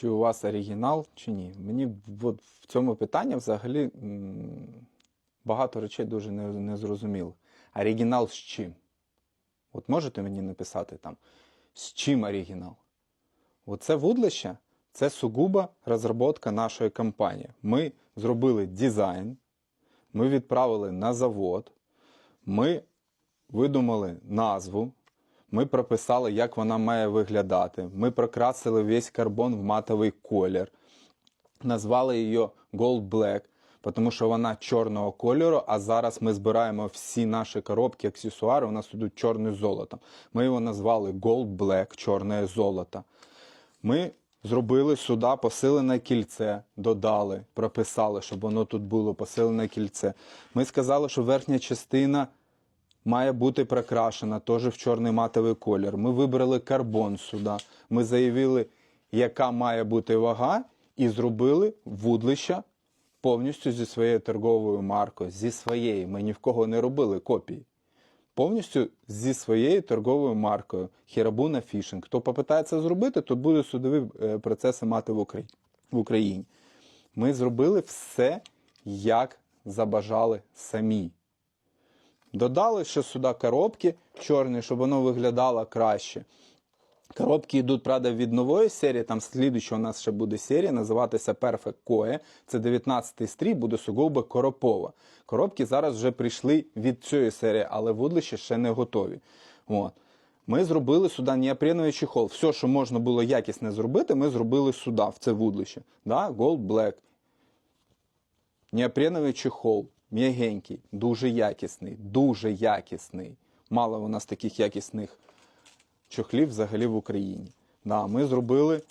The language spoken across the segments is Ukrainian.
чи у вас оригінал, чи ні. Мені от в цьому питанні взагалі багато речей дуже не, зрозуміло. Оригінал з чим? От можете мені написати там, з чим оригінал? Оце вудлище це сугубо розробка нашої компанії. Ми зробили дизайн, ми відправили на завод, ми видумали назву, ми прописали, як вона має виглядати. Ми прокрасили весь карбон в матовий колір, назвали її Gold Black, тому що вона чорного кольору, а зараз ми збираємо всі наші коробки, аксесуари, у нас ідуть чорне золото. Ми його назвали Gold Black, чорне золото. Ми зробили сюди посилене кільце, додали, прописали, щоб воно тут було посилене кільце. Ми сказали, що верхня частина має бути прикрашена теж в чорний матовий колір. Ми вибрали карбон сюди. Ми заявили, яка має бути вага, і зробили вудлища повністю зі своєю торговою маркою. Зі своєї. Ми ні в кого не робили копії. Повністю зі своєю торговою маркою Хірабуна Фішинг. Хто попитається зробити, то буде судові е, процеси мати в Україні. Ми зробили все, як забажали самі. Додали ще сюди коробки чорні, щоб воно виглядало краще. Коробки йдуть, правда, від нової серії. Там слідуюча у нас ще буде серія, називатися Perfect Koe. Це 19-й стрій, буде сугубо коропова. Коробки зараз вже прийшли від цієї серії, але вудлища ще не готові. От. Ми зробили сюди неопреновий чехол. Все, що можна було якісне зробити, ми зробили сюди, в це вудлище. Да? Gold Black. Неопреновий чехол, м'ягенький, дуже якісний, дуже якісний. Мало у нас таких якісних чохлів взагалі в Україні. Да, ми зробили,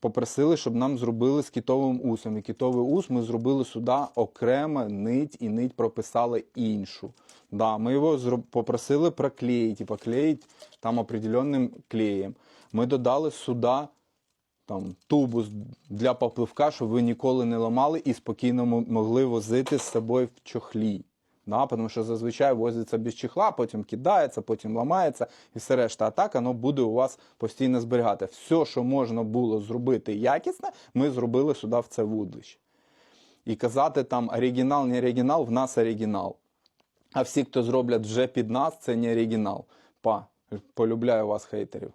попросили, щоб нам зробили з кітовим усом. І кітовий ус ми зробили сюди окремо нить і нить прописали іншу. Да, ми його попросили проклеїти, поклеїти там определенним клеєм. Ми додали сюди там, тубус для попливка, щоб ви ніколи не ламали і спокійно могли возити з собою в чохлі. Да, тому що зазвичай возиться без чехла, потім кидається, потім ламається і все решта. А так воно буде у вас постійно зберігати. Все, що можна було зробити якісне, ми зробили сюди в це вудлище. І казати там оригінал, не оригінал, в нас оригінал. А всі, хто зроблять вже під нас, це не оригінал. Па, полюбляю вас, хейтерів.